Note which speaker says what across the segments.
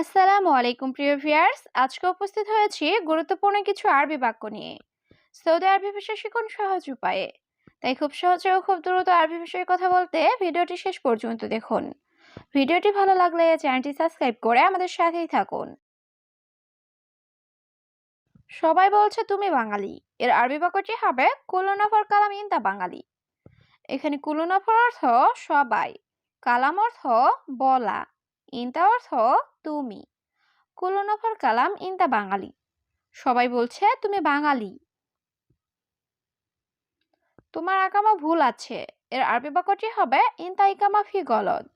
Speaker 1: আসসালামু আলাইকুম, প্রিয় ভিউয়ার্স। আজকে উপস্থিত হয়েছি গুরুত্বপূর্ণ কিছু আরবি বাক্য নিয়ে। সৌদি আরবি ভাষা শিখুন সহজ উপায়ে। তাই খুব সহজে ও খুব দ্রুত আরবি ভাষায় কথা বলতে ভিডিওটি শেষ পর্যন্ত দেখুন। ভিডিওটি ভালো লাগলে চ্যানেলটি সাবস্ক্রাইব করে আমাদের সাথেই থাকুন। সবাই বলছে, তুমি বাঙালি। এর আরবি বাক্যটি হবে, কুলনাফর কালাম ইনতা বাঙালি। এখানে কুলনাফর অর্থ সবাই, কালাম অর্থ বলা। ইনতা অর্থ তুমি। কুলনফর কালাম ইনতা বাঙালি। সবাই বলছে, তুমি বাঙালি। তোমার আকামা ভুল আছে। এর আরবি বাক্যটি হবে ইনতা ইকামা ফি গলদ।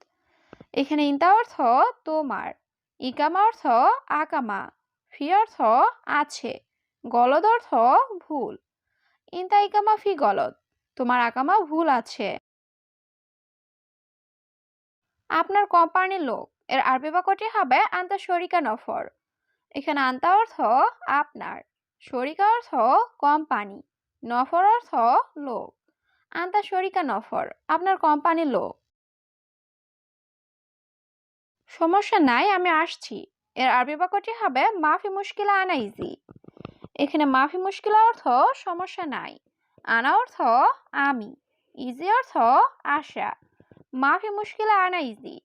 Speaker 1: এখানে ইনতা অর্থ তোমার ইকামা অর্থ আকামা ফি অর্থ আছে, গলদ অর্থ ভুল। ইনতা ইকামা ফি গলদ, তোমার আকামা ভুল আছে। আপনার কোম্পানির লোক এর আরবি বাক্যটি হবে আন্তা শরিকা নফর। এখানে আন্তা অর্থ আপনার, শরিকা অর্থ কোম্পানি, নফর অর্থ লোক। আন্তা শরিকা নফর, আপনার কোম্পানির লোক। সমস্যা নাই, আমি আসছি। এর আরবি বাক্যটি হবে মাফি মুশকিলা আনা ইজি। এখানে মাফি মুশকিলা অর্থ সমস্যা নাই, আনা অর্থ আমি, ইজি অর্থ আশা। মাফি মুশকিলা আনা ইজি।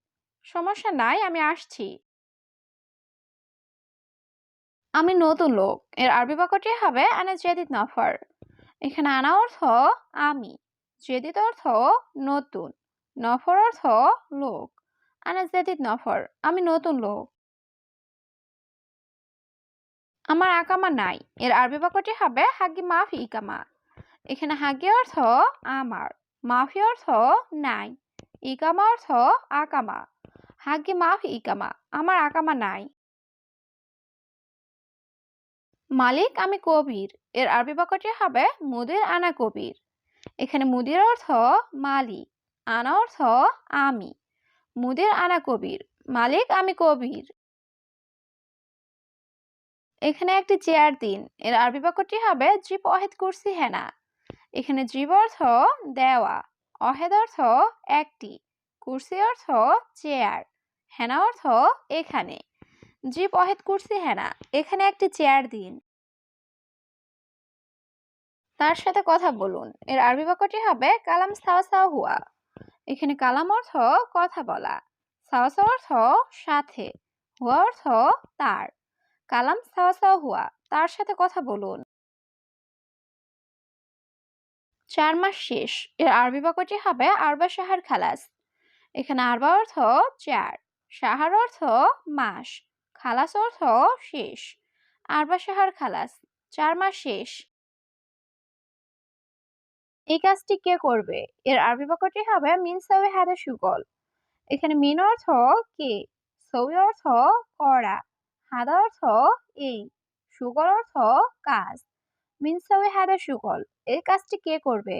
Speaker 1: সমস্যা নাই, আমি আসছি। আমি নতুন লোক। এর আরবি বাক্যটি হবে, আনা জেদিদ নফর। এখানে আনা অর্থ, আমি। জেদিদ অর্থ, নতুন। নফর অর্থ, লোক। আনা জেদিদ নফর। আমি নতুন লোক। আমার আকামা নাই। এর আরবি বাক্যটি হবে হাগি মাফি ইকামা। এখানে হাগি অর্থ, আমার। মাফি অর্থ, নাই। ইকামা অর্থ, আকামা। হাগি মাফি ইকামা আমার আকামা নাই। মালিক আমি কবির, এর আরবি বাক্যটি হবে মুদির আনা কবির। এখানে মুদির অর্থ মালিক, আনা অর্থ আমি। মুদির আনা কবির, মালিক আমি কবির। এখানে একটি চেয়ার দিন, এর আরবি বাক্যটি হবে জীব অহেদ কুরসি হেনা। এখানে জীব অর্থ দেওয়া, অহেদ অর্থ একটি। কুরসি অর্থ চেয়ার হেনা অর্থ এখানে। জীব অহেদ কুরসি হেনা, এখানে একটি চেয়ার দিন। তার সাথে কথা বলুন। এর আরবি বাক্যটি হবে কালাম সাওয়া সাওয়া হুয়া। এখানে কালাম অর্থ কথা বলা, সাওয়া সাওয়া অর্থ সাথে, হুয়া অর্থ তার। কালাম সাওয়া সাওয়া হুয়া, তার সাথে কথা বলুন। চার মাস শেষ, এর আরবি বাক্যটি হবে আরবা সাহার খালাস। এখানে আরবা অর্থ চার, সাহার অর্থ মাস, খালাস অর্থ শেষ। আরবা সাহার খালাস, চার মাস শেষ। এই কাজটি কে করবে? এর আরবি বাক্যটি হবে মিন সাউই হাদা সুগল। এখানে মিন অর্থ কে? সৌই অর্থ করা। হাদা অর্থ এই। সুগল অর্থ কাজ। মিন সাউই হাদা সুগল। এই কাজটি কে করবে?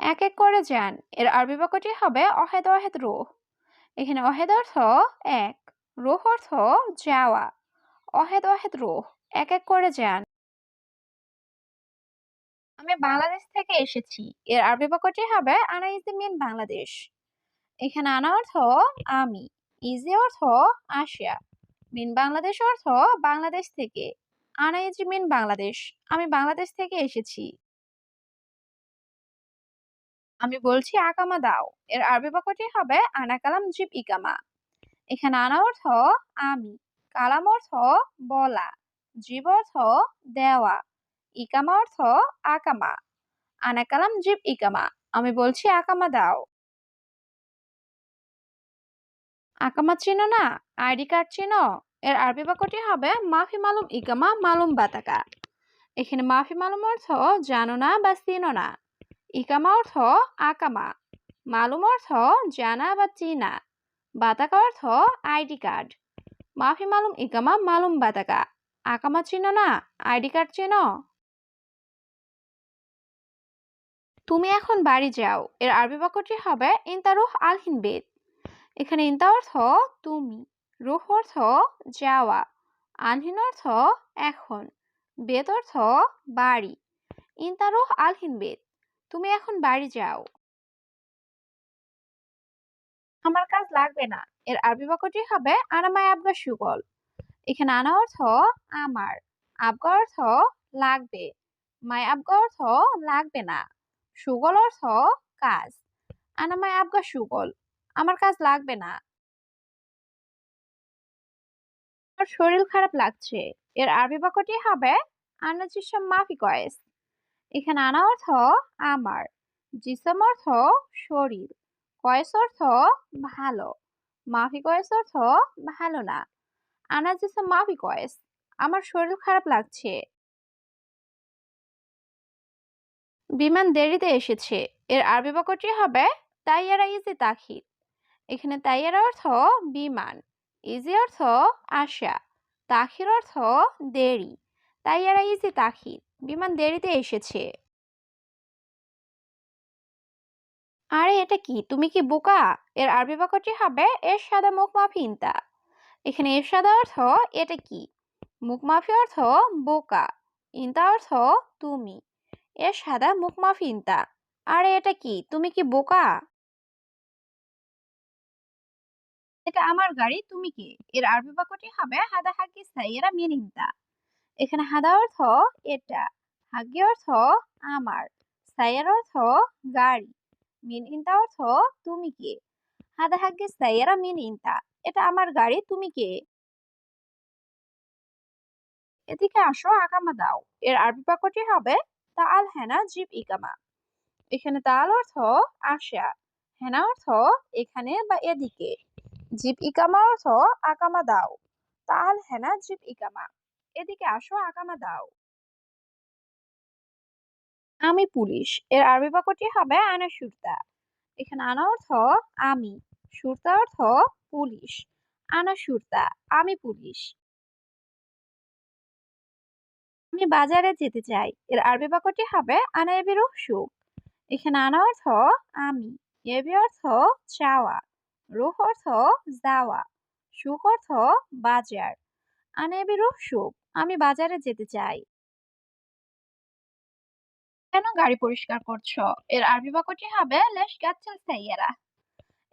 Speaker 1: এক এক করে যান। এর আরবি বাক্যটি হবে অহেদ অহেদ রোহ। এখানে অহেদ অর্থ এক, রোহ অর্থ যাওয়া। অহেদ অহেদ রোহ এক এক করে যান। আমি বাংলাদেশ থেকে এসেছি। এর আরবি বাক্যটি হবে আনা ইজি মিন বাংলাদেশ। এখানে আনা অর্থ আমি, ইজি অর্থ আসিয়া। মিন বাংলাদেশ অর্থ বাংলাদেশ থেকে। আনা ইজি মিন বাংলাদেশ। আমি বাংলাদেশ থেকে এসেছি। আমি বলছি আকামা দাও। এর আরবি বাক্যটি হবে আনা কালাম জিব ইকামা এখানে আনা অর্থ আমি, কালাম অর্থ বলা, জীব অর্থ দেওয়া ইকামা অর্থ আকামা আনা কালাম জিব ইকামা আমি বলছি আকামা দাও। আকামা চিনো না, আইডি কার্ড চিনো? এর আরবি বাক্যটি হবে মাফি মালুম ইকামা মালুম বাতাকা এখানে মাফি মালুম অর্থ জানো না বা চিনো না। ইকামা অর্থ আকামা। মালুম অর্থ জানা বা চিনা। বাতাকা অর্থ আইডি কার্ড। মাফি মালুম ইকামা, মালুম বাতাকা। আকামা চিনো না, আইডি কার্ড চিনো তুমি এখন বাড়ি যাও। এর আরবি বাক্যটি হবে ইন্তারুহ আলহিন বেদ। এখানে ইন্তা অর্থ তুমি, রুহ অর্থ যাওয়া, আনহিন অর্থ এখন, বেদ অর্থ বাড়ি। ইন্তারুহ আলহিন বেদ। তুমি এখন বাড়ি যাও। আমার কাজ লাগবে না। এর আরবি বাক্যটি হবে, আনা মাই আবগা সুগল। এখানে আনা অর্থ, আমার। আবগা অর্থ, লাগবে। মাই আবগা অর্থ, লাগবে না। সুগল অর্থ, কাজ। আনা মাই আবগা সুগল। আমার কাজ লাগবে না। আমার শরীর খারাপ লাগছে। এর আরবি বাক্যটি হবে, আনা জিসম মাফি কয়েস। এখানে আনা অর্থ আমার, জিসম অর্থ শরীর, কয়েস অর্থ ভালো, মাফি কয়েস অর্থ ভালো না। আনা জিসম, মাফি কয়েস, আমার শরীর খারাপ লাগছে। বিমান দেরিতে এসেছে, এর আরবি বাক্যটি হবে তাইয়ারা ইজি তাখির এখানে তাইয়ারা অর্থ বিমান, ইজি অর্থ আশা তাখির অর্থ দেরি, তাইয়ারা ইজি তাখির বিমান দেরিতে এসেছে। আরে, এটা কি? তুমি কি বোকা? এর আরবি বাক্যটি হবে এর সাদা মুখ মাফি ইন্তা এখানে এর সাদা অর্থ এটা কি? মুখ মাফি অর্থ বোকা। ইন্তা অর্থ তুমি। এর সাদা মুখ মাফি ইন্তা আরে, এটা কি? তুমি কি বোকা? এটা আমার গাড়ি, তুমি কি? এর আরবি বাক্যটি হবে হাদা হাগি সাইয়েরা মিনিন্তা। এখানে হাদা অর্থ এটা হাগি অর্থ আমার সাইয়ের অর্থ গাড়ি, মিন ইন্তা অর্থ তুমি কে? হাদা হাগি সাইয়েরা মিন ইন্তা এটা আমার গাড়ি, তুমি কে? এদিকে আসো আকামা দাও, এর আরবি বাক্যটি হবে তাল হেনা জিপ ইকামা এখানে তাল অর্থ আশা হেনা অর্থ এখানে বা এদিকে জিপ ইকামা অর্থ আকামা দাও, তাল হেনা জিপ ইকামা এদিকে আসো আকামা দাও। আমি পুলিশ। এর আরবি বাক্যটি হবে আনা সুরতা এখানে আনা অর্থ আমি, সুরতা অর্থ পুলিশ। আনা সুরতা আমি পুলিশ। আমি বাজারে যেতে চাই। এর আরবি বাক্যটি হবে আনা এবি সুখ। এখানে আনা অর্থ আমি এবি অর্থ চাওয়া, রুহ অর্থ যাওয়া, সুখ অর্থ বাজার। আনা এবি সুখ। আমি বাজারে যেতে চাই। কেন গাড়ি পরিষ্কার করছ? এর আরবি বাক্যটি হবে, লেশ গাচ্ছেন সাইয়েরা।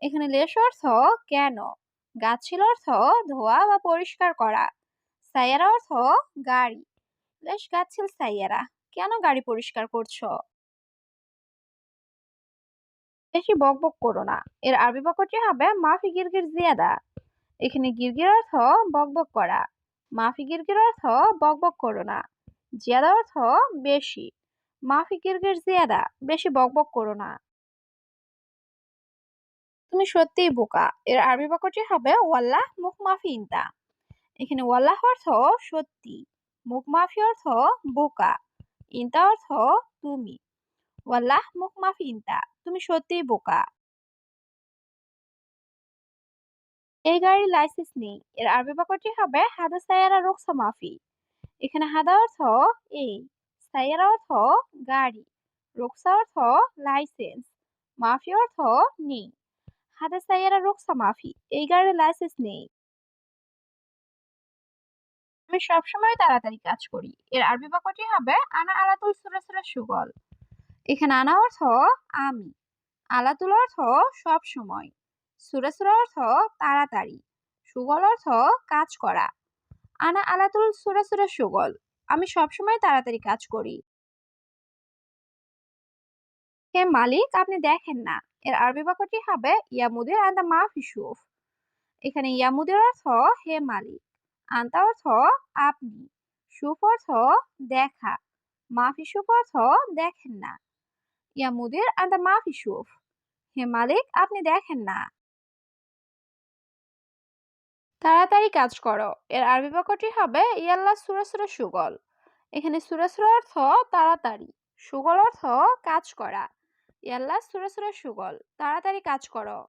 Speaker 1: এখানে লেশ অর্থ কেন? গাছিল অর্থ ধোয়া বা পরিষ্কার করা। সাইয়েরা অর্থ গাড়ি। লেশ গাচ্ছিল সাইয়েরা। কেন গাড়ি পরিষ্কার করছ? বেশি বকবক করো না। এর আরবি বাক্যটি হবে, মাফি গিরগির জিয়াদা। এখানে গিরগির অর্থ বকবক করা। মাফি গিরগির অর্থ বকবক করো না। জিয়াদা অর্থ বেশি। মাফি গিরগির জিয়াদা, বেশি বকবক করো না। তুমি সত্যিই বোকা। এর আরবি বাক্যটি হবে ওয়াল্লাহ মুখ মাফি ইন্তা। এখানে ওয়াল্লাহ অর্থ সত্যি, মুখ মাফি অর্থ বোকা, ইন্তা অর্থ তুমি। ওয়াল্লাহ মুখ মাফি ইন্তা, তুমি সত্যিই বোকা। এই গাড়ির লাইসেন্স নেই। এর আরবি বাক্যটি হবে, হাদা সায়ারা রোকসা মাফি। এখানে হাদা অর্থ এই সায়ারা অর্থ গাড়ি রোকসা অর্থ লাইসেন্স মাফি অর্থ নেই। হাদা সায়ারা রোকসা মাফি। এই গাড়ির লাইসেন্স নেই। আমি সবসময় তাড়াতাড়ি কাজ করি। এর আরবি বাক্যটি হবে, আনা আলাতুল সুরা সুরা সুগল। এখানে আনা অর্থ আমি, আলাতুল অর্থ সব সময় সুরা সুরা অর্থ তাড়াতাড়ি, সুগল অর্থ কাজ করা। আনা আলাতুল সুরা সুরা সুগল, আমি সবসময় তাড়াতাড়ি কাজ করি। হে মালিক, আপনি দেখেন না, এর আরবি বাক্যটি হবে ইয়ামুদের আন্দা মাফি সুফ। এখানে ইয়ামুদের অর্থ হে মালিক, আন্তা অর্থ আপনি, সুফ অর্থ দেখা মাফি সুফ অর্থ দেখেন না। ইয়ামুদের আন্দা মাফি সুফ, হে মালিক, আপনি দেখেন না। তাড়াতাড়ি কাজ করো। এর আরবি বাক্যটি হবে, ইয়াল্লা সুরা সুরা সুগল। এখানে সুরা সুরা অর্থ তাড়াতাড়ি, সুগল অর্থ কাজ করা। ইয়াল্লা সুরা সুরা সুগল, তাড়াতাড়ি কাজ করো।